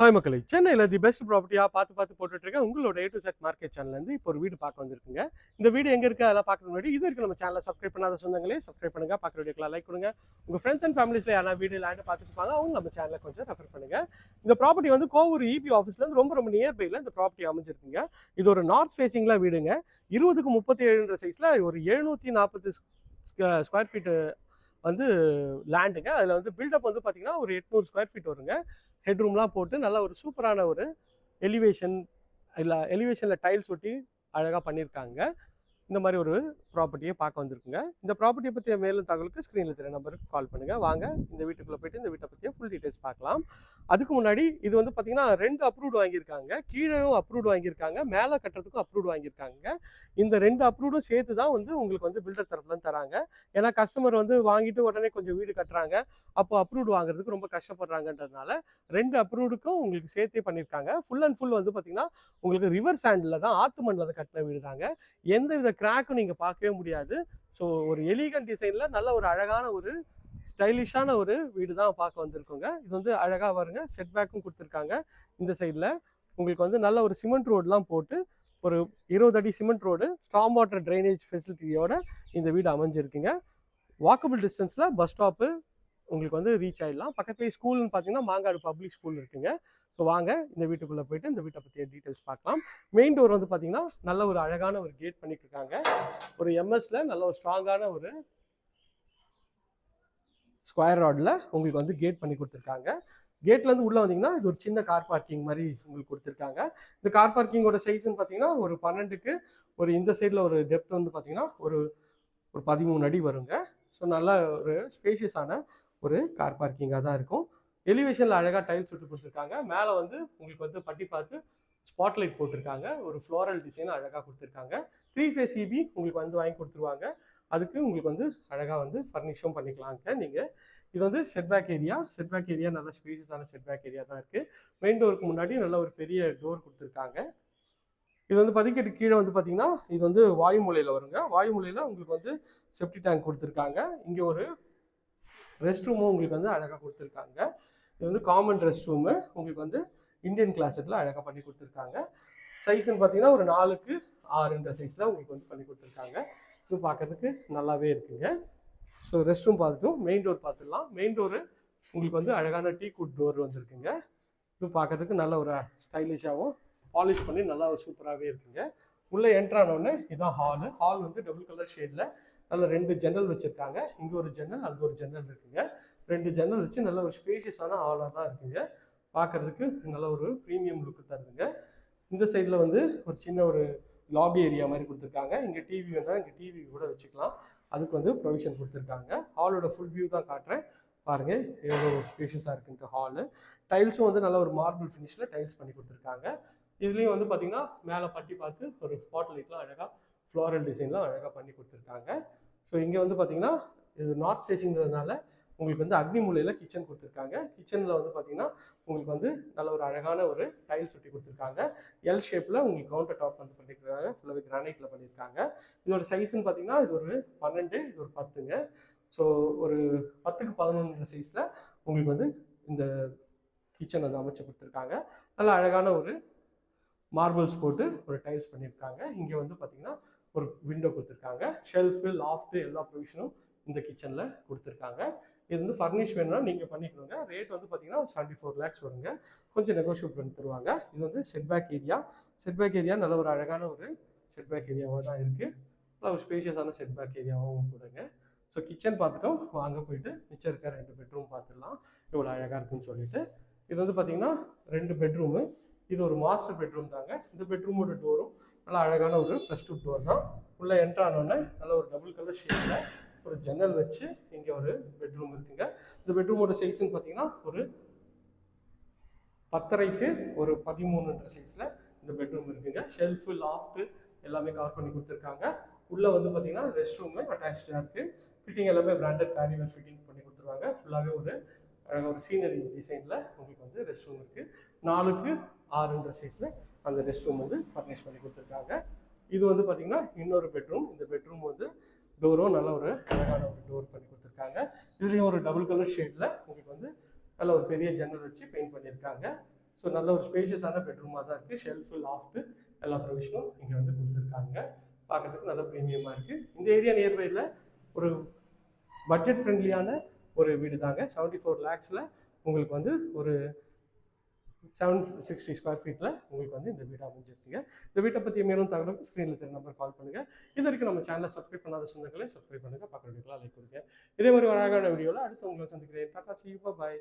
Hi மக்களை. சென்னையில் the best ப்ராப்பர்ட்டியாக பார்த்து பார்த்து போட்டுட்டு இருக்கேன் உங்களோட ஏ டு செட் மார்க்கெட் சேனல்லேருந்து இப்போ ஒரு வீடு பார்க்க வந்திருக்குங்க. இந்த வீடு எங்கே இருக்குது அதெல்லாம் பார்க்கறது முன்னாடி இது வரைக்கும் நம்ம சேனலை சப்ஸ்கிரைப் பண்ணாத சொந்தங்களே சப்ஸ்கிரைப் பண்ணுங்கள் பார்க்குற வீடியோக்கெலாம் லைக் கொடுங்க. உங்கள் ஃப்ரெண்ட்ஸ் அண்ட் ஃபேமிலிஸில் யாராவது வீடு லேண்டு பார்த்துட்டு அவங்க நம்ம சேனலை கொஞ்சம் ரெஃபர் பண்ணுங்கள் இந்த ப்ராப்பர்ட்டி வந்து கோவூர் இபி ஆஃபீஸ்லேருந்து ரொம்ப ரொம்ப நியர்பையில் இந்த ப்ராப்பர்ட்டி அமைஞ்சிருக்குங்க. இது ஒரு நார்த் ஃபேஸிங்கில் வீடுங்க. இருபதுக்கு முப்பத்தி ஏழுன்ற சைஸில் ஒரு எழுநூற்றி நாற்பது ஸ்கொயர் ஃபீட்டு வந்து லேண்டுங்க அதில் வந்து பில்டப் வந்து பார்த்தீங்கன்னா ஒரு எட்நூறு ஸ்கொயர் ஃபீட் வருங்க. ஹெட்ரூம்லாம் போட்டு நல்ல ஒரு சூப்பரான ஒரு எலிவேஷன் இல்லை எலிவேஷனில் டைல்ஸ் ஒட்டி அழகாக பண்ணியிருக்காங்க இந்த மாதிரி ஒரு ப்ராப்பர்ட்டியை பார்க்க வந்திருக்குங்க. இந்த ப்ராப்பர்ட்டியை பற்றிய மேலும் தகவலுக்கு ஸ்க்ரீனில் தெரிய நம்பருக்கு கால் பண்ணுங்கள் வாங்க இந்த வீட்டுக்குள்ளே போயிட்டு இந்த வீட்டை பற்றிய ஃபுல் டீட்டெயில்ஸ் பார்க்கலாம். அதுக்கு முன்னாடி இது வந்து பார்த்தீங்கன்னா ரெண்டு அப்ரூவ்டு வாங்கியிருக்காங்க. கீழேயும் அப்ரூவ்டு வாங்கியிருக்காங்க. மேலே கட்டுறதுக்கும் அப்ரூவ்டு வாங்கியிருக்காங்க. இந்த ரெண்டு அப்ரூவ்டும் சேர்த்து தான் வந்து உங்களுக்கு வந்து பில்டர் தரப்புலன்னு தராங்க. ஏன்னா கஸ்டமர் வந்து வாங்கிட்டு உடனே கொஞ்சம் வீடு கட்டுறாங்க. அப்போ அப்ரூவ்டு வாங்குறதுக்கு ரொம்ப கஷ்டப்படுறாங்கன்றதுனால ரெண்டு அப்ரூவ்டுக்கும் உங்களுக்கு சேர்த்தே பண்ணியிருக்காங்க. ஃபுல் அண்ட் ஃபுல் வந்து பார்த்தீங்கன்னா உங்களுக்கு ரிவர் சாண்டில் தான் ஆத்து மண்ணில் தான் கட்டின வீடு தாங்க எந்த வித கிராக்கும் நீங்கள் பார்க்கவே முடியாது. ஸோ ஒரு எலிகன் டிசைனில் நல்ல ஒரு அழகான ஒரு ஸ்டைலிஷான ஒரு வீடு தான் பார்க்க வந்திருக்கோங்க. இது வந்து அழகாக வருங்க செட் பேக்கும் கொடுத்துருக்காங்க. இந்த சைடில் உங்களுக்கு வந்து நல்ல ஒரு சிமெண்ட் ரோடெலாம் போட்டு ஒரு இருபது அடி cement road strong water drainage ஃபெசிலிட்டியோட இந்த வீடு அமைஞ்சிருக்குங்க. வாக்கபிள் டிஸ்டன்ஸில் பஸ் ஸ்டாப்பு உங்களுக்கு வந்து ரீச் ஆகிடலாம் பக்கத்துலேயே ஸ்கூல்னு பார்த்தீங்கன்னா மாங்காடு பப்ளிக் ஸ்கூல் இருக்குங்க. ஸோ வாங்க இந்த வீட்டுக்குள்ளே போயிட்டு இந்த வீட்டை பற்றிய டீட்டெயில்ஸ் பார்க்கலாம். மெயின் டோர் வந்து பார்த்தீங்கன்னா நல்ல ஒரு அழகான ஒரு கேட் பண்ணிட்டு இருக்காங்க. ஒரு எம்எஸ்ல நல்ல ஒரு ஸ்ட்ராங்கான ஒரு ஸ்கொயர் ராடில் உங்களுக்கு வந்து கேட் பண்ணி கொடுத்துருக்காங்க. கேட்லேருந்து உள்ளே வந்தீங்கன்னா இது ஒரு சின்ன கார் பார்க்கிங் மாதிரி உங்களுக்கு கொடுத்துருக்காங்க. இந்த கார் பார்க்கிங்கோட சைஸ்ன்னு பார்த்தீங்கன்னா ஒரு பன்னெண்டுக்கு ஒரு இந்த சைடில் ஒரு டெப்த் வந்து பார்த்தீங்கன்னா ஒரு ஒரு பதிமூணு அடி வருங்க. ஸோ நல்ல ஒரு ஸ்பேஷியஸான ஒரு கார் பார்க்கிங்காக தான் இருக்கும். எலிவேஷனில் அழகாக டைல்ஸ் விட்டு கொடுத்துருக்காங்க. மேலே வந்து உங்களுக்கு வந்து பட்டி பார்த்து ஸ்பாட்லைட் போட்டிருக்காங்க. ஒரு ஃப்ளோரல் டிசைன் அழகாக கொடுத்துருக்காங்க. த்ரீ ஃபேஸ் இபி உங்களுக்கு வந்து வாங்கி கொடுத்துருவாங்க. அதுக்கு உங்களுக்கு வந்து அழகாக வந்து ஃபர்னிஷும் பண்ணிக்கலாங்க நீங்கள் இது வந்து செட்பேக் ஏரியா செட்பேக் ஏரியா நல்ல ஸ்பேஷியஸான செட்பேக் ஏரியா தான் இருக்குது மெயின் டோருக்கு முன்னாடி நல்ல ஒரு பெரிய டோர் கொடுத்துருக்காங்க. இது வந்து பதிக்கட்டு கீழே வந்து பார்த்தீங்கன்னா இது வந்து வாயுமூலையில் வருங்க. வாயுமூலையில் உங்களுக்கு வந்து செப்டி டேங்க் கொடுத்துருக்காங்க. இங்கே ஒரு ரெஸ்ட் ரூமும் உங்களுக்கு வந்து அழகாக கொடுத்துருக்காங்க. இது வந்து காமன் ரெஸ்ட் ரூமு உங்களுக்கு வந்து இந்தியன் கிளாசெட்டில் அழகாக பண்ணி கொடுத்துருக்காங்க. சைஸ்ன்னு பார்த்தீங்கன்னா ஒரு நாலுக்கு ஆறுன்ற சைஸில் உங்களுக்கு வந்து பண்ணி கொடுத்துருக்காங்க. இது பார்க்கறதுக்கு நல்லாவே இருக்குங்க. ஸோ ரெஸ்ட் ரூம் பார்த்துட்டும். மெயின் டோர் பார்த்துடலாம். மெயின் டோரு உங்களுக்கு வந்து அழகான டீ குட் டோர் வந்திருக்குங்க. இது பார்க்கறதுக்கு நல்ல ஒரு ஸ்டைலிஷாகவும் பாலிஷ் பண்ணி நல்லா ஒரு சூப்பராகவே இருக்குங்க. உள்ளே என்ட்ரானோடனே இதுதான் ஹாலு ஹால் வந்து டபுள் கலர் ஷேடில் நல்ல ரெண்டு ஜன்னல் வச்சுருக்காங்க. இங்கே ஒரு ஜன்னல் அங்கே ஒரு ஜன்னல் இருக்குங்க. ரெண்டு ஜன்னல் வச்சு நல்ல ஒரு ஸ்பேஷியஸான ஹாலாக தான் இருக்குங்க. பார்க்கறதுக்கு நல்ல ஒரு ப்ரீமியம் லுக்கு தருதுங்க. இந்த சைடில் வந்து ஒரு சின்ன ஒரு லாபி ஏரியா மாதிரி கொடுத்துருக்காங்க. இங்கே டிவி வந்தால் இங்கே டிவி கூட வச்சுக்கலாம். அதுக்கு வந்து ப்ரொவிஷன் கொடுத்துருக்காங்க. ஹாலோட ஃபுல் வியூ தான் காட்டுறேன். பாருங்கள் எவ்வளோ ஸ்பேஷியஸாக இருக்குன்ட்டு ஹாலு டைல்ஸும் வந்து நல்ல ஒரு மார்பிள் ஃபினிஷில் டைல்ஸ் பண்ணி கொடுத்துருக்காங்க. இதுலேயும் வந்து பார்த்திங்கன்னா மேலே பட்டி பார்த்து ஒரு ஸ்பாட் லைட்லாம் அழகாக ஃப்ளோரல் டிசைன்லாம் அழகாக பண்ணி கொடுத்துருக்காங்க. ஸோ இங்கே வந்து பார்த்திங்கன்னா இது நார்த் ஃபேஸிங்கிறதுனால உங்களுக்கு வந்து அக்னி மூலையில் கிச்சன் கொடுத்துருக்காங்க. கிச்சனில் வந்து பார்த்தீங்கன்னா உங்களுக்கு வந்து நல்ல ஒரு அழகான ஒரு டைல்ஸ் ஒட்டி கொடுத்துருக்காங்க. எல் ஷேப்பில் உங்களுக்கு கவுண்டர் டாப் வந்து பண்ணியிருக்காங்க ஃபுல்லாகவே கிரானைட்டில் பண்ணியிருக்காங்க இதோட சைஸ்ன்னு பார்த்தீங்கன்னா இது ஒரு பன்னெண்டு இது ஒரு பத்துங்க. ஸோ ஒரு பத்துக்கு பதினொன்று சைஸில் உங்களுக்கு வந்து இந்த கிச்சன் வந்து அமைச்சு கொடுத்துருக்காங்க. நல்ல அழகான ஒரு மார்பிள்ஸ் போட்டு ஒரு டைல்ஸ் பண்ணியிருக்காங்க இங்கே வந்து பார்த்தீங்கன்னா ஒரு விண்டோ கொடுத்துருக்காங்க. ஷெல்ஃபு லாஃப்ட்டு எல்லா ப்ரொவிஷனும் இந்த கிச்சனில் கொடுத்துருக்காங்க. இது வந்து ஃபர்னிஷ் வேணும்னா நீங்கள் பண்ணிக்கணுங்க. ரேட் வந்து பார்த்தீங்கன்னா செவன்ட்டி ஃபோர் லேக்ஸ் வருங்க. கொஞ்சம் நெகோஷியேட் பண்ணி தருவாங்க. இது வந்து செட்பேக் ஏரியா செட்பேக் ஏரியா நல்ல ஒரு அழகான ஒரு செட்பேக் ஏரியாவாக தான் இருக்குது நல்ல ஒரு ஸ்பேஷியஸான செட்பேக் ஏரியாவும் கொடுங்க. ஸோ கிச்சன் பார்த்துட்டோம். வாங்க போயிட்டு மிச்சம் இருக்க ரெண்டு பெட்ரூம் பார்த்துடலாம். இவ்வளோ அழகாக இருக்குன்னு சொல்லிட்டு. இது வந்து பார்த்தீங்கன்னா ரெண்டு பெட்ரூமு இது ஒரு மாஸ்டர் பெட்ரூம் தாங்க. இந்த பெட்ரூமோட டோரும் நல்லா அழகான ஒரு ப்ளஸ் டூ டோர் தான். உள்ளே என்ட்ரானோடனே நல்ல ஒரு டபுள் கலர் ஷேப்பில் ஒரு ஜன்னல் வச்சு இங்கே ஒரு பெட்ரூம் இருக்குங்க. இந்த பெட்ரூமோட சைஸ்ன்னு பார்த்தீங்கன்னா ஒரு பத்தரைக்கு ஒரு பதிமூணுன்ற சைஸில் இந்த பெட்ரூம் இருக்குங்க. ஷெல்ஃபு லாஃப்ட்டு எல்லாமே கவர் பண்ணி கொடுத்துருக்காங்க. உள்ளே வந்து பார்த்தீங்கன்னா ரெஸ்ட் ரூமு அட்டாச்சாக இருக்குது ஃபிட்டிங் எல்லாமே பிராண்டட் பேரிவர் ஃபிட்டிங் பண்ணி கொடுத்துருவாங்க. ஃபுல்லாகவே ஒரு அழகாக ஒரு சீனரி டிசைனில் உங்களுக்கு வந்து ரெஸ்ட் ரூம் இருக்குது நாலுக்கு ஆறுன்ற சைஸில் அந்த ரெஸ்ட் ரூம் வந்து ஃபர்னிஷ் பண்ணி கொடுத்துருக்காங்க. இது வந்து பார்த்தீங்கன்னா இன்னொரு பெட்ரூம் இந்த பெட்ரூம் வந்து டோரும் நல்ல ஒரு அழகான ஒரு டோர் பண்ணி கொடுத்துருக்காங்க. இதுலேயும் ஒரு டபுள் கலர் ஷேடில் உங்களுக்கு வந்து நல்ல ஒரு பெரிய ஜன்னல் வச்சு பெயிண்ட் பண்ணியிருக்காங்க. ஸோ நல்ல ஒரு ஸ்பேஷியஸான பெட்ரூமாக தான் இருக்குது ஷெல்ஃபு லாஃப்ட்டு எல்லா ப்ரொவிஷனும் இங்கே வந்து கொடுத்துருக்காங்க. பார்க்கறதுக்கு நல்ல ப்ரீமியமாக இருக்குது இந்த ஏரியா நியர்பையில் ஒரு பட்ஜெட் ஃப்ரெண்ட்லியான ஒரு வீடு தாங்க செவன்ட்டி ஃபோர் லேக்ஸில் உங்களுக்கு வந்து ஒரு செவன் சிக்ஸ்டி ஸ்கொயர் ஃபீட்டில் உங்களுக்கு வந்து இந்த வீடு அமைஞ்சிருக்குங்க. இந்த வீட்டை பற்றி மேலும் தகவலுக்கு ஸ்க்ரீனில் தெரிய நம்பர் கால் பண்ணுங்கள் இது வரைக்கும் நம்ம சேனலை சப்ஸ்கிரைப் பண்ணாத சொந்தங்களே சப்ஸ்கிரைப் பண்ணுங்கள் பக்கத்து வீட்டில் லைக் கொடுங்க இதே மாதிரி ஒரு அழகான வீடியோவில் அடுத்து உங்களை சந்திக்கிறேன். டாட்டா சி பாய்